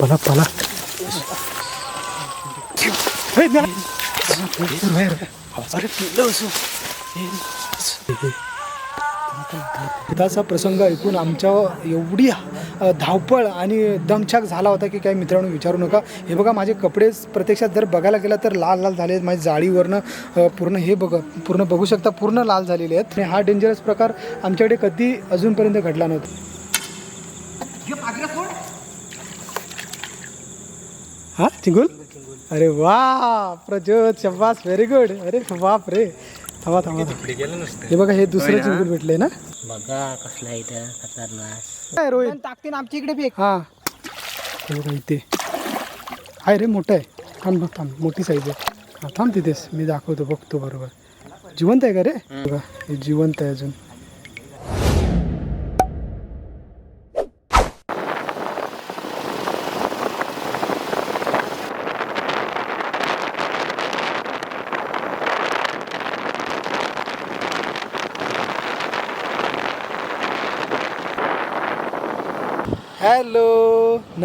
पला पला. हे, प्रसंग ऐकून आमच्या एवढी धावपळ आणि दमछाक झाला होता की काही मित्रांनो विचारू नका. हे बघा माझे कपडे प्रत्यक्षात जर बघायला गेलं तर लाल लाल झाले आहेत. माझ्या जाळीवरनं पूर्ण हे बघा पूर्ण बघू शकता पूर्ण लाल झालेले आहेत. आणि हा डेंजरस प्रकार आमच्याकडे कधी अजूनपर्यंत घडला नव्हता. हा चिंगुल? अरे वा प्रज्योत शब्बास व्हेरी गुड अरे बाप रे. थांबा थांबा. हे बघा हे दुसरं चिंगुल भेटलंय ना? बघा कसला इथं खतरनाक. काय रोहित? टाकते आमच्या इकडे फेक. हा. हे बघा इथे. आहे रे मोठं आहे. थांब बघ थांब. मोठी साईज आहे. हा थांब तिथेच. मी दाखवतो बघतो बरोबर. जिवंत आहे का रे? बघा हे जिवंत आहे अजून.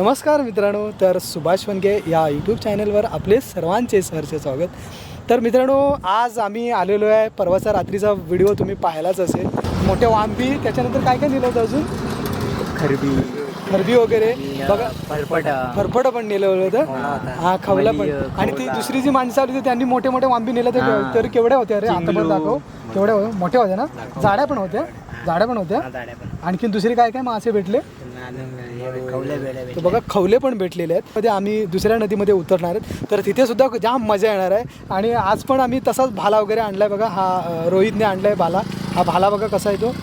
नमस्कार मित्रांनो तर सुभाष वनगे या यूट्यूब चॅनलवर आपले सर्वांचे सहर्ष स्वागत. तर मित्रांनो आज आम्ही आलेलो आहे परवाचा रात्रीचा व्हिडिओ तुम्ही पाहायलाच असेल. मोठे वांबी त्याच्यानंतर काय काय नेलं होतं अजून? खरबी. खरबी वगैरे. बघा. फरफट. फरफट पण नेलं होतं. हा खवला पण. आणि ती दुसरी जी माणसं आली होती त्यांनी मोठे मोठे वांबी नेले तर तर केवढ्या होत्या अरे आता पण दाखव. केवढ्या मोठ्या होत्या ना? जाड्या पण होत्या. जाड्या पण होत्या. आणखीन दुसरी काय काय मासे भेटले? तर बघा खवले पण भेटलेले आहेत. मध्ये आम्ही दुसऱ्या नदीमध्ये उतरणार आहेत. तर तिथे सुद्धा जाम मजा येणार आहे. आणि आज पण आम्ही तसाच भाला वगैरे आणलाय बघा. हा रोहितने आणलाय भाला. हा भाला बघा कसा आहे तो.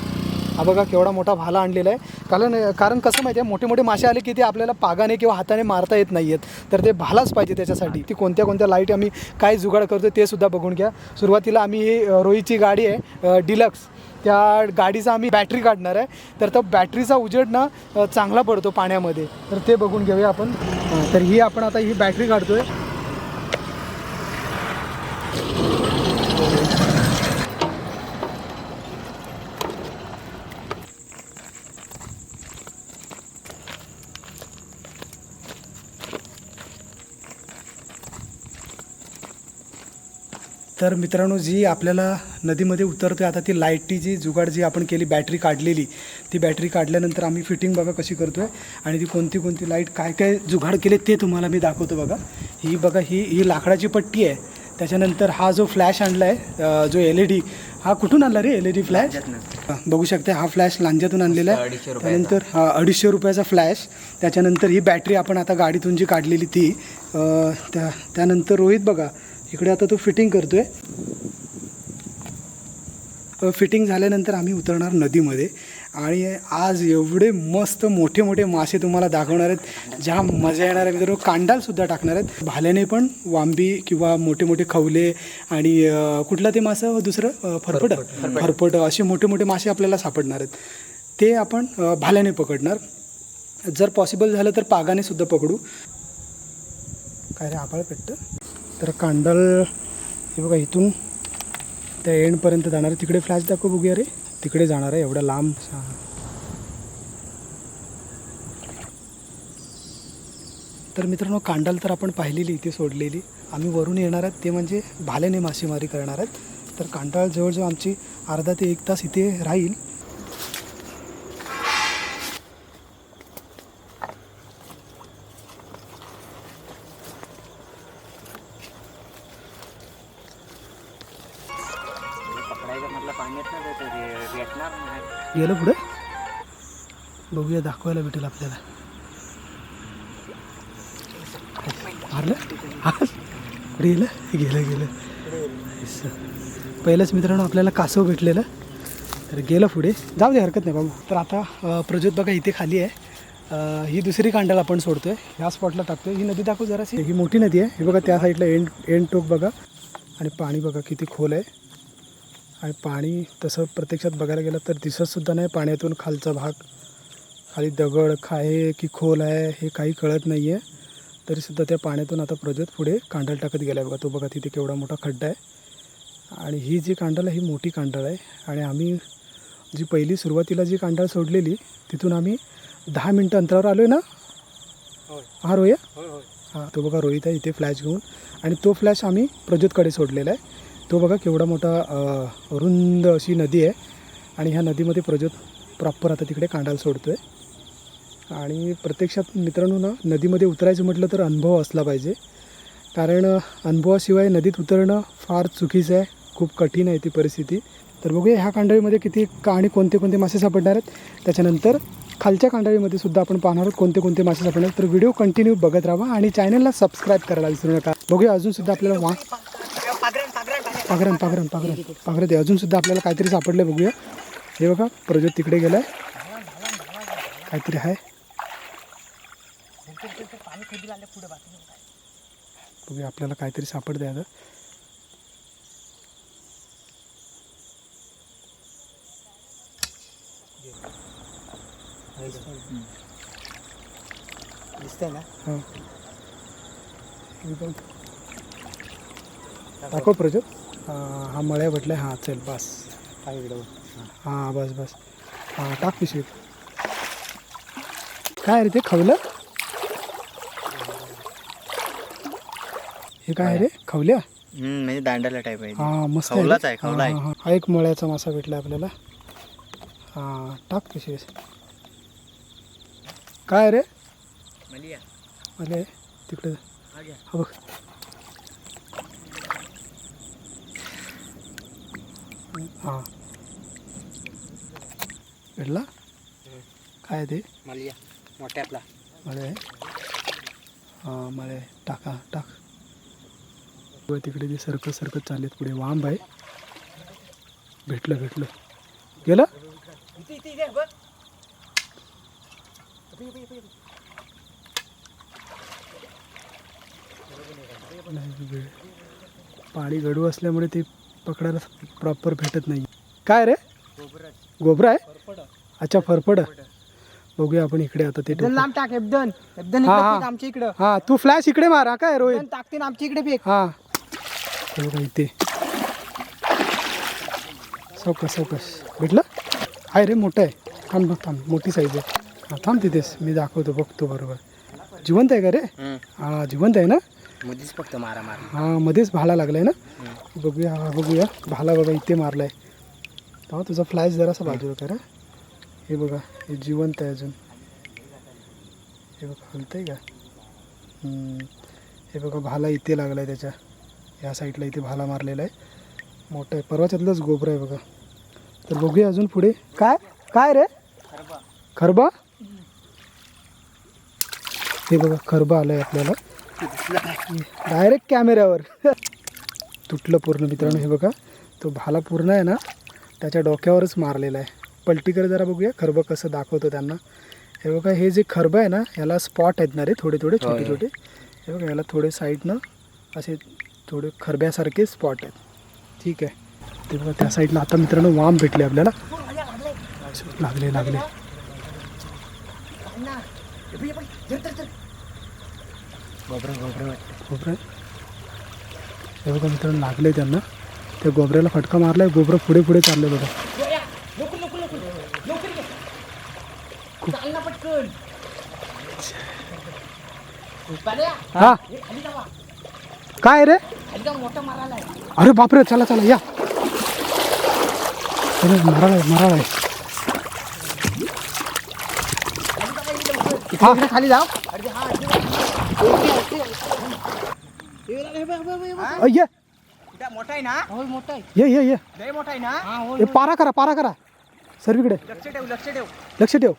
हा बघा केवढा मोठा भाला आणलेला आहे. कारण कारण कसं माहिती आहे मोठे मोठे मासे आले की ते आपल्याला पागाने किंवा हाताने मारता येत नाही आहेत तर ते भालाच पाहिजे त्याच्यासाठी. ती कोणत्या कोणत्या लाइट आम्ही काय जुगाड करतो ते सुद्धा बघून घ्या. सुरुवातीला आम्ही ही रोहितची गाडी आहे डिलक्स त्या गाडीचा आम्ही बॅटरी काढणार आहे. तर तो बॅटरीचा उजेड ना चांगला पडतो पाण्यामध्ये. तर ते बघून घेऊया आपण. तर ही आपण आता ही बॅटरी काढतोय. तर मित्रांनो जी आपल्याला नदीमध्ये उतरतोय आता ती लाईटची जी जुगाड जी आपण केली बॅटरी काढलेली ती बॅटरी काढल्यानंतर आम्ही फिटिंग बघा कशी करतोय आणि ती कोणती कोणती लाइट काय काय जुगाड केले ते तुम्हाला मी दाखवतो बघा. ही बघा ही ही लाकडाची पट्टी आहे. त्याच्यानंतर हा जो फ्लॅश आणला आहे जो एल ई डी हा कुठून आणला रे एल ई डी फ्लॅश बघू शकता हा फ्लॅश लांज्यातून आणलेला आहे. त्यानंतर हा अडीचशे रुपयाचा फ्लॅश. त्याच्यानंतर ही बॅटरी आपण आता गाडीतून जी काढलेली ती त्यानंतर रोहित बघा इकडे आता तो फिटिंग करतोय. फिटिंग झाल्यानंतर आम्ही उतरणार नदीमध्ये. आणि आज एवढे मस्त मोठे मोठे मासे तुम्हाला दाखवणार आहेत. ज्या मजा येणार आहे मित्रांनो कांडालसुद्धा टाकणार आहेत. भाल्याने पण वांबी किंवा मोठे मोठे खवले आणि कुठला ते मासं? दुसरं? फरफट? फरफट असे मोठे मोठे मासे आपल्याला सापडणार आहेत. ते आपण भाल्याने पकडणार. जर पॉसिबल झालं तर पागाने सुद्धा पकडू. काय रे आभाळ पेटतं? तर कांडल हे बघा इथून त्या एंडपर्यंत जाणार आहे. तिकडे फ्लॅश दाखव बघूया रे. तिकडे जाणार आहे एवढा लांब. तर मित्रांनो कांडाल तर आपण पाहिलेली इथे सोडलेली. आम्ही वरून येणार आहेत. ते म्हणजे भाल्याने मासेमारी करणार आहेत. तर कांडाळ जवळजवळ आमची अर्धा ते एक तास इथे राहील. गेलं पुढे? बघूया दाखवायला भेटेल आपल्याला. मारलं? पुढे गेलं? गेलं गेलं. पहिलंच मित्रांनो आपल्याला कासव भेटलेलं. तर गेलं पुढे. जाऊ दे हरकत नाही बाबू. तर आता प्रज्योत बघा इथे खाली आहे. ही दुसरी कांडाल आपण सोडतोय. ह्या स्पॉटला टाकतोय. ही नदी दाखवू जराशी. ही मोठी नदी आहे. ही बघा त्या साईडला एंड एंड टोक बघा. आणि पाणी बघा किती खोल आहे. आणि पाणी तसं प्रत्यक्षात बघायला गेलं तर दिसतसुद्धा नाही पाण्यातून खालचा भाग. खाली दगड आहे की खोल आहे हे काही कळत नाही आहे तरीसुद्धा त्या पाण्यातून आता प्रज्योत पुढे कांडल टाकत गेला आहे बघा. तो बघा तिथे केवढा मोठा खड्डा आहे. आणि ही जी कांडल आहे ही मोठी कांडळ आहे. आणि आम्ही जी पहिली सुरुवातीला जी कांडळ सोडलेली तिथून आम्ही दहा मिनटं अंतरावर आलो आहे ना हा रोया? हां तो बघा रोहित आहे इथे फ्लॅश घेऊन. आणि तो फ्लॅश आम्ही प्रज्योतकडे सोडलेला आहे. तो बघा केवढा मोठा रुंद अशी नदी आहे. आणि ह्या नदीमध्ये प्रज्योत प्रॉपर आता तिकडे कांडाला सोडतो आहे आणि प्रत्यक्षात मित्रांनो ना नदीमध्ये उतरायचं म्हटलं तर अनुभव असला पाहिजे. कारण अनुभवाशिवाय नदीत उतरणं फार चुकीचं आहे. खूप कठीण आहे ती परिस्थिती. तर बघूया ह्या कांडळीमध्ये किती का आणि कोणते कोणते मासे सापडणार आहेत. त्याच्यानंतर खालच्या कांडळीमध्ये सुद्धा आपण पाहणार आहोत कोणते कोणते मासे सापडणार तर व्हिडिओ कंटिन्यू बघत राहा आणि चॅनलला सबस्क्राईब करायला विसरू नका. बघूया अजून सुद्धा आपल्याला वा पागरण पागरण पागरण पागरण ते अजून सुद्धा आपल्याला काहीतरी सापडलं बघूया. हे बघा प्रज्योत तिकडे गेलाय. काहीतरी आहे. बघूया आपल्याला काहीतरी सापडते आता. दिसतंय ना? हां. दाखव प्रज्योत हां मळ्या भेटलाय. हां चल बस. काय इकडं हां. बस बस. हां टाक पिशवीत. काय रे ते खवलं? हे काय रे? खवल्या? म्हणजे दांडाला टाईप आहे. हां मस्त खवलाच. आहे, खवला आहे. हां, एक मळ्याचा मासा भेटला आपल्याला. हां टाक पिशवीत. काय रे? आले तिकडे. हा बघ. हां. भेटला? काय ते? मलिया मोठ्यातला मळे हां मळे. टाका टाक. व तिकडे ते सरकत सरकत चाललेत पुढे. वांब आहे. भेटलं भेटलं. गेलं? पाणी गडू असल्यामुळे ते पकडायला प्रॉपर भेटत नाही. काय रे? गोबरा आहे? अच्छा फरफड. बघूया आपण इकडे आता ते लांब टाक एकदम. एकदम आमच्या इकडं. हा तू फ्लॅश इकडे मार हा काय रोहित? एकदम टाकते ना आमच्या इकडे फेक. हा. हे बघा इथे. चौकस चौकस. भेटलं? आहे रे मोठं आहे. थांब बघ थांब. मोठी साईज आहे. हा थांब तिथेच. मी दाखवतो बघतो बरोबर. जिवंत आहे का रे? हा जिवंत आहे ना? मध्येच फक्त मारा मारा. हा मध्येच भाला लागलाय ना? बघूया हा बघूया. भाला बघा इथे मारलाय. तेव्हा तुझा फ्लॅश जरासा बाजूला करा. हे बघा हे जिवंत आहे अजून. हे बघा हलतंय का. हे बघा भाला इथे लागलाय त्याच्या. या साईडला इथे भाला मारलेला आहे. मोठं आहे. परवाच्यातलंच गोबरं आहे बघा. तर बघूया अजून पुढे. काय? काय रे? खरबा? हे बघा खरबा आलंय आपल्याला. डायरेक्ट कॅमेऱ्यावर. तुटलं पूर्ण मित्रांनो हे बघा. तो भाला पूर्ण आहे ना त्याच्या डोक्यावरच मारलेला आहे. पलटीकर जरा बघूया खरबं कसं दाखवतो त्यांना. हे बघा हे जे खरबं आहे ना याला स्पॉट आहेत ना रे थोडे थोडे छोटे छोटे. हे बघा याला थोडे साईडनं असे थोडे खरब्यासारखे स्पॉट आहेत. ठीक आहे. ते बघा त्या साईडला आता मित्रांनो वाम भेटले आपल्याला. लागले लागले. गोबरं हे बघा मित्रांनो लागले त्यांना. त्या गोबऱ्याला फटका मारलाय गोबरं पुढे पुढे चालले बघा. हा. काय रे? अरे बापरे चला चला या. अरे मराळ आहे मराळ आहे खाली जाऊ. ये. मोठा आहे ना? होय मोठा आहे. ये ये ये. लय मोठा आहे ना? हा होय हे पारा करा पारा करा. सर्वीकडे लक्ष ठेव लक्ष ठेव. लक्ष ठेव.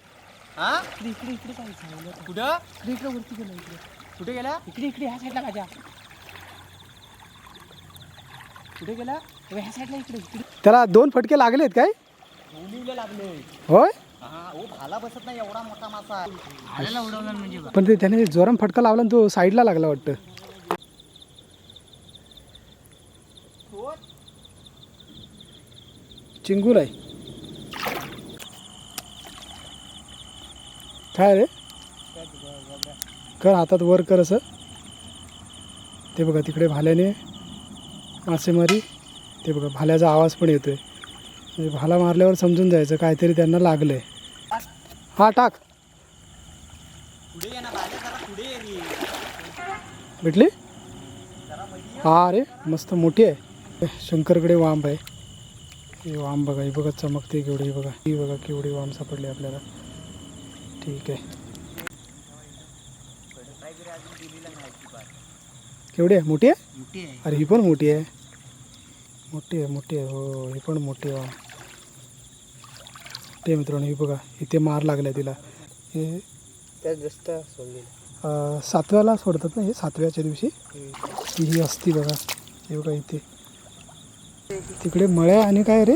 हा? इकडे इकडे इकडे जायचं कुठं? इकडे इकडे वरती गेलो इकडे. कुठे गेला? इकडे इकडे ह्या साईडला माझ्या कुठे गेला? हे ह्या साईडला इकडे इकडे. त्याला दोन फटके लागलेत काय? लागले. होय? हा ओ भाला बसत नाही एवढा मोठा मासा भाल्याला उडवला म्हणजे बा. पण ते त्याने जोराम फटका लावला आणि तो साईडला लागला वाटतं. चिंगूल आहे. काय रे? कर हातात वर कर असं. ते बघा तिकडे भाल्याने मासेमारी ते बघा भाल्याचा आवाज पण येतोय. म्हणजे भाला मारल्यावर समजून जायचं काहीतरी त्यांना लागलंय. हा टाक. भेटली? हा अरे मस्त मोठी आहे. शंकरकडे वांब आहे. हे वाम बघा ही बघा चमकते केवढी ही बघा. ही बघा केवढी वाम सापडली आपल्याला. ठीक आहे. केवढी आहे? मोठी आहे? अरे ही पण मोठी आहे. मोठी आहे मोठी आहे. हो ही पण मोठी आहे. वाम ते मित्रांनो ही बघा इथे मार लागलाय तिला. हे जास्त सातव्याला सोडतात ना हे? सातव्याच्या दिवशी? ही असती बघा. हे बघा इथे. तिकडे मळ्या आणि काय रे?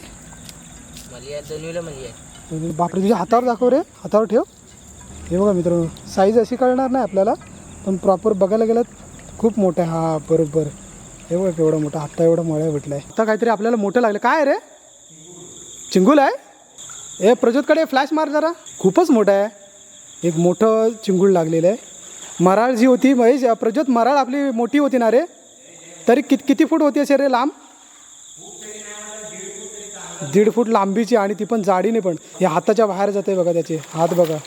आहे आहे बापरे तुझ्या हातावर दाखव रे. हातावर ठेव. हे बघा मित्रांनो साईज अशी कळणार नाही आपल्याला पण प्रॉपर बघायला गेलं खूप मोठा आहे. हा बरोबर. हे बघा केवढा मोठा हाता एवढा मळ्या भेटलाय. आता काहीतरी आपल्याला मोठं लागलं. काय आहे रे? चिंगूल आहे? ए प्रज्योतकडे फ्लॅश मार जरा. खूपच मोठा आहे. एक मोठं चिंगूळ लागलेलं आहे. मराळ जी होती महेश. प्रज्योत मराळ आपली मोठी होती ना रे? तरी कित किती फूट होती असे रे लांब? दीड फूट लांबीची आणि ती पण जाडीने पण. हे हाताच्या बाहेर जाते बघा त्याचे. हात बघा.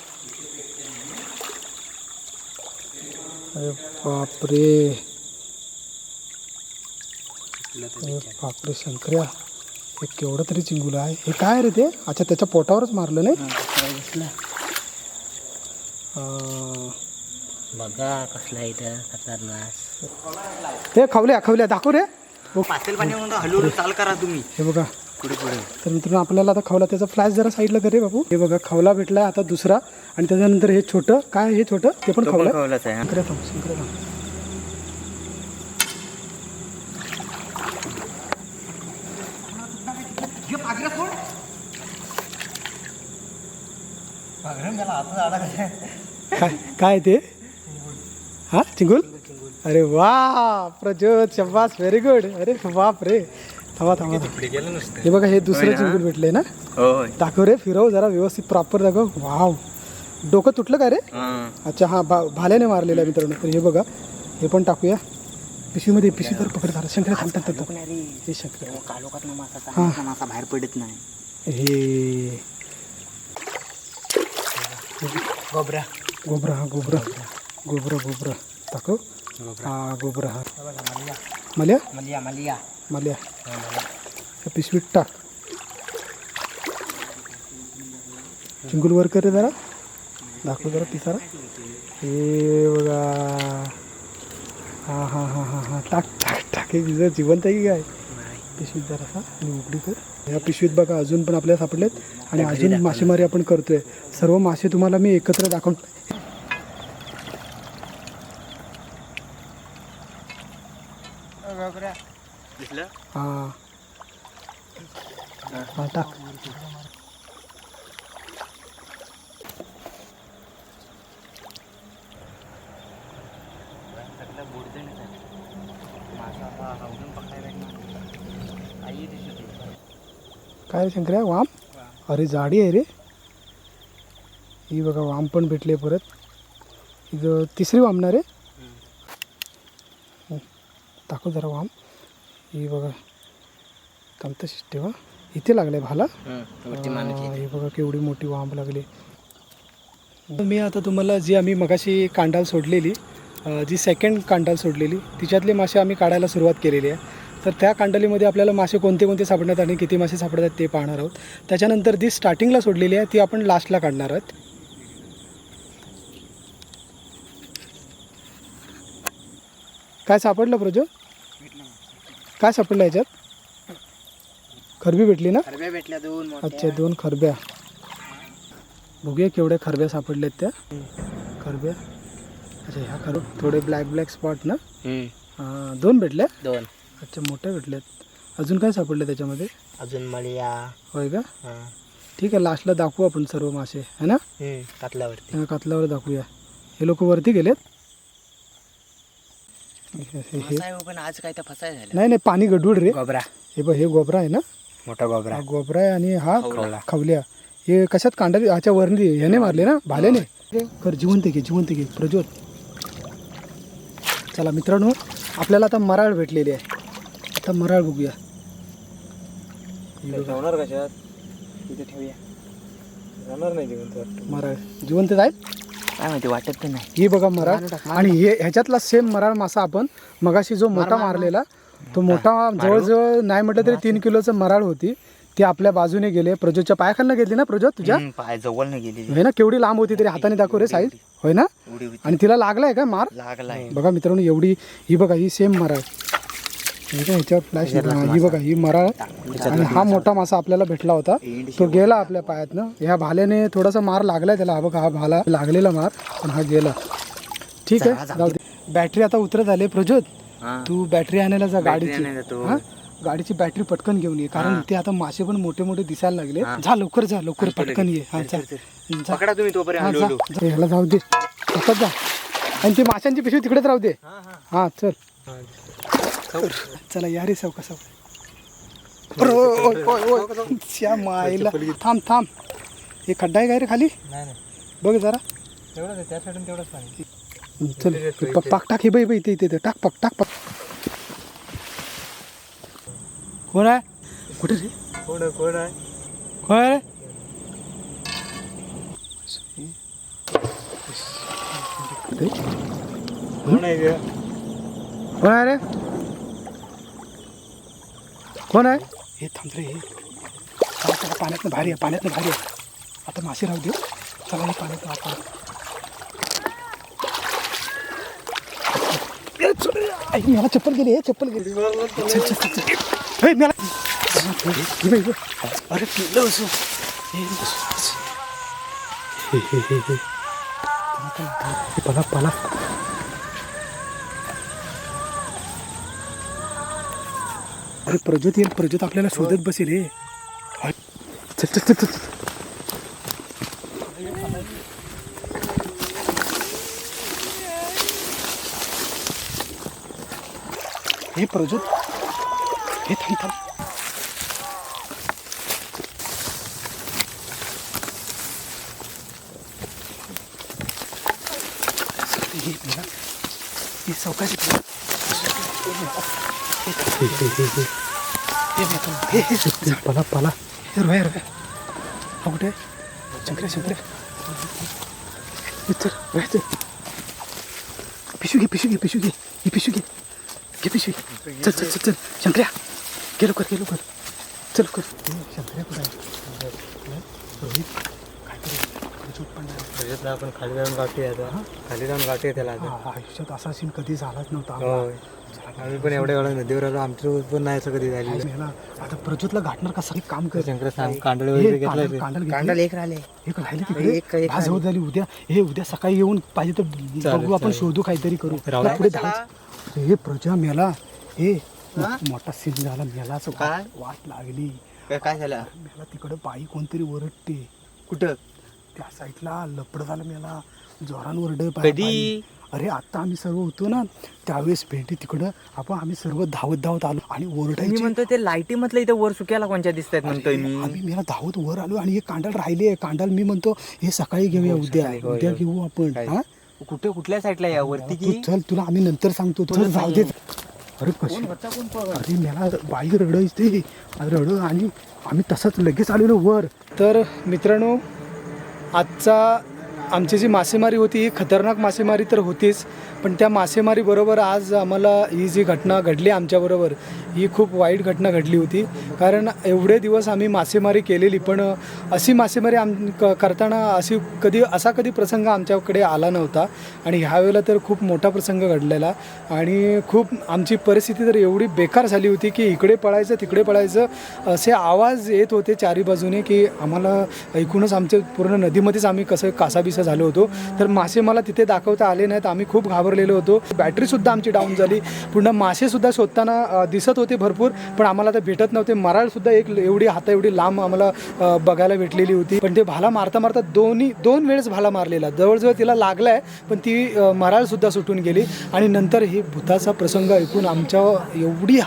अरे बापरे. बापरे शंकर्या. हे केवढं तरी चिंगुलं आहे. हे काय रे ते? अच्छा त्याच्या पोटावरच मारलं नाही? बघा कसला इथं खतरनाक. हे खवल्या खवल्या दाखव रे. पातेल पाणी म्हणून हलवून चाल करा तुम्ही. हे बघा. पुढे पुढे. तर मित्रांनो आपल्याला आता खवला त्याचा फ्लॅश जरा साईडला करे बाबू हे बघा खवला भेटला आता दुसरा. आणि त्याच्यानंतर हे छोटं काय हे छोटं? ते पण खवलं. खवलाच आहे शंकर्या थांब शंकर्या थांब. काय काय ते? हा चिंगुल? अरे वा प्रज्योत शब्बास व्हेरी गुड अरे बाप रे. थांबा थांबा. हे बघा हे दुसरं चिंगुल भेटले ना? होय दाखव रे फिरव जरा व्यवस्थित प्रॉपर दाखव. वाव डोकं तुटलं काय रे? अच्छा हां भा भाल्याने मारलेलं आहे मित्रांनो. तर हे बघा हे पण टाकूया. पिशवीमध्ये पिशवी तर पकड झाला शंकर थांबतात थांबतात हे शंकर. कालोखात मासा हा. बाहेर पडत नाही. हे. गोबरा. गोबरा हा गोबरा. गोबरा गोबरा. दाखव. हा गोबरा हा मल्या मलिया मलिया मल्या त्या पिशवीत टाक चिंगुल वर कर जरा दाखव जरा पिसारा हे बघा हां हां हां हां हां टाक टाक टाक हे तिचं जिवंत आहे की काय पिशवीत जरा आणि उघडी कर ह्या पिशवीत बघा अजून पण आपल्याला सापडलेत. आणि अजून मासेमारी आपण करतोय. सर्व मासे तुम्हाला मी एकत्र दाखवून हां. हां टाक. आहे पकडायला आई दिसत होती. काय रे शंकर्या वाम? अरे जाडी आहे रे. ही बघा वाम पण भेटले परत. इथं तिसरी वामणार रे हं. दाखव जरा वाम. ही बघा. तंतशीच ठेवा इथे लागले भाला. हा, बघा केवढी मोठी वांब लागली. मी आता तुम्हाला जी आम्ही मगाशी कांडाल सोडलेली जी सेकंड कांडाल सोडलेली तिच्यातले मासे आम्ही काढायला सुरुवात केलेली आहे. तर त्या कांडालीमध्ये आपल्याला मासे कोणते कोणते सापडतात आणि किती मासे सापडतात ते पाहणार आहोत. त्याच्यानंतर जी स्टार्टिंगला सोडलेली आहे ती आपण लास्टला काढणार आहोत. काय सापडलं प्रजो? काय सापडलं याच्यात? खरबी भेटली ना? खरब्या भेटल्या दोन अच्छा दोन खरब्या. बघूया केवढ्या खरब्या सापडल्यात त्या. खरब्या. अच्छा ह्या खर थोडे ब्लॅक ब्लॅक स्पॉट ना? हां दोन भेटल्या? दोन. अच्छा मोठ्या भेटल्यात. अजून काय सापडलं त्याच्यामध्ये? अजून मलिया होय का? ठीक आहे लास्टला दाखवू आपण सर्व मासे है ना? कातल्यावरती त्या कातल्यावर दाखवूया. हे लोक वरती गेलेत? हे- पण आज काय तर फसाय झालं. नाही नाही पाणी गडूड रे. गोबरा. हे बघ हे गोबरा आहे ना? मोठा गोबरा. हा गोबरा आहे आणि हा खवला. खवल्या. हे कशात कांडा ह्याच्या वरली ह्याने मारले ना? भाल्याने. कर जिवंत घे जिवंत घे. प्रज्वल. चला मित्रांनो आपल्याला आता मराळ भेटलेली आहे. आता मराळ बघूया. ठेवणार कशात? इथे ठेवूया. जाणार नाही जिवंत मराळ. जिवंत आहेत काय माहिती वाटत नाही. ही बघा मराळ आणि हे ह्याच्यातला सेम मराळ मासा आपण मगाशी जो मोठा मारलेला तो मोठा जवळजवळ नाही म्हटलं तरी तीन किलोचं मराळ होती. ती आपल्या बाजूने गेले प्रजोतच्या पायाखालनं घेतली ना प्रजोत तुझ्या? हम्म, पाय जवळ नाही गेली होय ना केवढी लांब होती तरी हाताने दाखव रे साईज. होय ना? आणि तिला लागलाय का मार? लागलाय. बघा मित्रांनो एवढी ही बघा ही सेम मराळ हे काय ह्याच्यावर फ्लॅश ही बघा ही मराळ आणि हा मोठा मासा आपल्याला भेटला होता. तो गेला आपल्या पायातनं. ह्या भाल्याने थोडासा मार लागलाय त्याला. हा बघा हा भाला लागलेला मार. पण हा गेला. ठीक आहे जाऊ दे. बॅटरी आता उतरत आले प्रज्योत. तू बॅटरी आणायला जा गाडीची. हा? गाडीची बॅटरी पटकन घेऊन ये. कारण इथे आता मासे पण मोठे मोठे दिसायला लागले. जा लवकर जा लवकर. पटकन ये. हा जा. पकडा तुम्ही तोपर्यंत. ह्याला जाऊ दे. जा आणि ती माशांची पिशवी तिकडेच राहू दे. हा चल. चला या रे सावका सावका अरे, ओय, ओय, ओय. श्या मायला. थांब थांब. हे खड्डा आहे काय रे खाली? नाही नाही. बघ जरा. चल पाक टाक हे बाई बाई इथे इथे. टाक पाक टाक पाक. कोण आहे? कुठे रे? कोण कोण आहे? कोण आहे रे? कोण आहे कोण आहे रे? कोण आहे? हे थांब रे हे. चला चला पाण्यातनं भारी आहे पाण्यातनं भारी आहे आता मासे राहू देऊ. चला हे पाण्यात आपण. मला चप्पल गेली हे चप्पल गेली. अरे पिल्लं असो हे, पला पला. अरे प्रज्योत येईल प्रज्योत आपल्याला शोधत बसेल हे. चल चल चल चल. हे प्रज्योत. हे थांब थांब. हे बघा. हे सावकाश पला पला हे रोया रोया हा कुठे शंकरे शंकरे चल रोया चल पिशवी घे पिशू घे पिशू घे ही पिशू घे घे पिशवी चल चल चल चल शंकर्या गेलो कर गेलो कर चल कर हे, शंकर्या कुठे आहे रोहित काहीतरी नाही. आपण खाली जाऊन गाठी आता. खाली जाऊन गाठी त्याला आता. हा, आयुष्यात असा सीन कधी झालाच नव्हता. आम्ही पण एवढ्या एवढ्या नदीवर आलो. आमच्या पण नाही असं कधी झाली आता प्रज्योतला गाठणार कसं एक काम कर. शंकर सांग कांडळे हे, वगैरे घेतलं. कांडल एक राहिले. एक राहिले एक- तिकडे? एक भाजवत झाली. उद्या हे उद्या सकाळी येऊन पाहिजे तर बघू आपण. शोधू काहीतरी करू. पुढे हे प्रजा मेला. हे? मोठा सीन झाला. मेलाच काय? वाट लागली. काय- काय झालं? मेला तिकडे बाई कोणतरी ओरडते. कुठं? त्या साईडला लपड झालं मेला जोरान ओरड कधी? अरे आता आम्ही सर्व होतो ना त्यावेळेस भेटी तिकडं आपण आम्ही सर्व धावत धावत आलो आणि ओरडायची. म्हणतोय ते लाईटी म्हटलं इथे वर सुक्याला कोणच्या दिसतात म्हणतोय मी? आम्ही मला धावत वर आलो आणि हे कांडाल राहिले. कांडाल मी म्हणतो हे सकाळी घेऊया उद्या होय, उद्या होय. घेऊ आपण? हा? कुठे कुठल्या साईडला या? वरती की? चल तुला आम्ही नंतर सांगतो. चल जाऊ दे. अरे कशी? अरे मला बाई रडायची. रड आणि आम्ही तसंच लगेच आलेलो वर. तर मित्रांनो आजचा आमची जी मासेमारी होती ही खतरनाक मासेमारी तर होतीच. पण त्या मासेमारीबरोबर आज आम्हाला ही जी घटना घडली आमच्याबरोबर ही खूप वाईट घटना घडली होती. कारण एवढे दिवस आम्ही मासेमारी केलेली पण अशी मासेमारी आम क करताना अशी कधी असा कधी प्रसंग आमच्याकडे आला नव्हता. आणि ह्यावेळेला तर खूप मोठा प्रसंग घडलेला. आणि खूप आमची परिस्थिती तर एवढी बेकार झाली होती की इकडे पळायचं तिकडे पळायचं असे आवाज येत होते चारी बाजूने की आम्हाला ऐकूनच आमचे पूर्ण नदीमध्येच आम्ही कसं कासाबिसा झालो होतो. तर मासे मला तिथे दाखवता आले नाहीत. आम्ही खूप घाबरलेलो होतो. बॅटरीसुद्धा आमची डाऊन झाली. पूर्ण मासेसुद्धा शोधताना दिसत होते भरपूर पण आम्हाला ते भेटत नव्हते. मराळसुद्धा एक एवढी हाता एवढी लांब आम्हाला बघायला भेटलेली होती. पण ते भाला मारता मारता दोन्ही दोन वेळेस भाला मारलेला. जवळजवळ तिला लागलाय पण ती मराळसुद्धा सुटून गेली. आणि नंतर हे भूताचा प्रसंग ऐकून आमच्या एवढी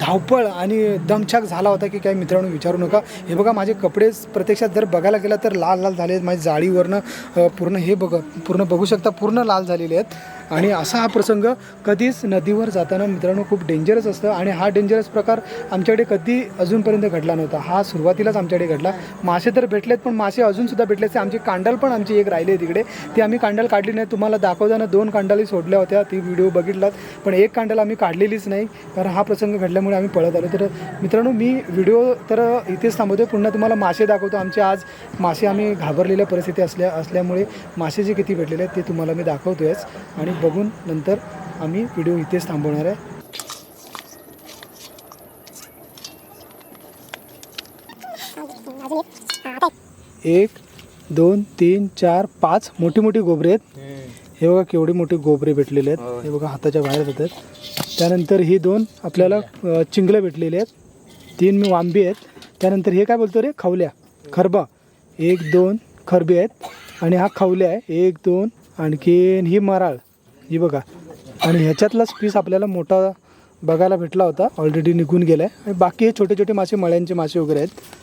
धावपळ आणि दमछाक झाला होता की काही मित्रांनो विचारू नका. हे बघा माझे कपडे प्रत्यक्षात जर बघायला गेलं तर लाल लाल झाले आहेत. माझ्या जाळीवरनं पूर्ण हे बघ पूर्ण बघू शकता पूर्ण लाल झालेले आहेत. आणि असा हा प्रसंग कधीच नदीवर जाताना मित्रांनो खूप डेंजरस असतं आणि हा डेंजरस प्रकार आमच्याकडे कधी अजूनपर्यंत घडला नव्हता. हा सुरुवातीलाच आमच्याकडे घडला. मासे तर भेटलेत पण मासे अजूनसुद्धा भेटलेच आमची कांडल पण आमची एक राहिली आहे तिकडे. ती आम्ही कांडल काढली नाही. तुम्हाला दाखवताना दोन कांडाली सोडल्या होत्या. ती व्हिडिओ बघितलात. पण एक कांडल आम्ही काढलेलीच नाही. कारण हा प्रसंग घडल्यामुळे आम्ही पळत आलो. तर मित्रांनो मी व्हिडिओ तर इथेच थांबवतो पुन्हा तुम्हाला मासे दाखवतो. आमचे आज मासे आम्ही घाबरलेल्या परिस्थिती असल्या असल्यामुळे मासे जे किती भेटलेले आहेत ते तुम्हाला मी दाखवतोयच. आणि बघून नंतर आम्ही व्हिडिओ इथेच थांबवणार आहे. एक दोन तीन चार पाच मोठी मोठी गोबरे आहेत. हे बघा केवढे मोठी गोबरे भेटलेले आहेत. हे बघा हाताच्या बाहेर जातात त्यानंतर ही दोन आपल्याला अ, चिंगलं भेटलेले आहेत. तीन मी वांबी आहेत. त्यानंतर हे काय बोलतो रे? खवल्या. खरबा. एक दोन खरबे आहेत. आणि हा खवल्या आहे. एक दोन आणखीन ही मराळ. ही बघा. आणि ह्याच्यातलाच पीस आपल्याला मोठा बघायला भेटला होता. ऑलरेडी निघून गेला आहे आणि बाकी हे छोटे छोटे मासे मळ्यांचे मासे वगैरे आहेत.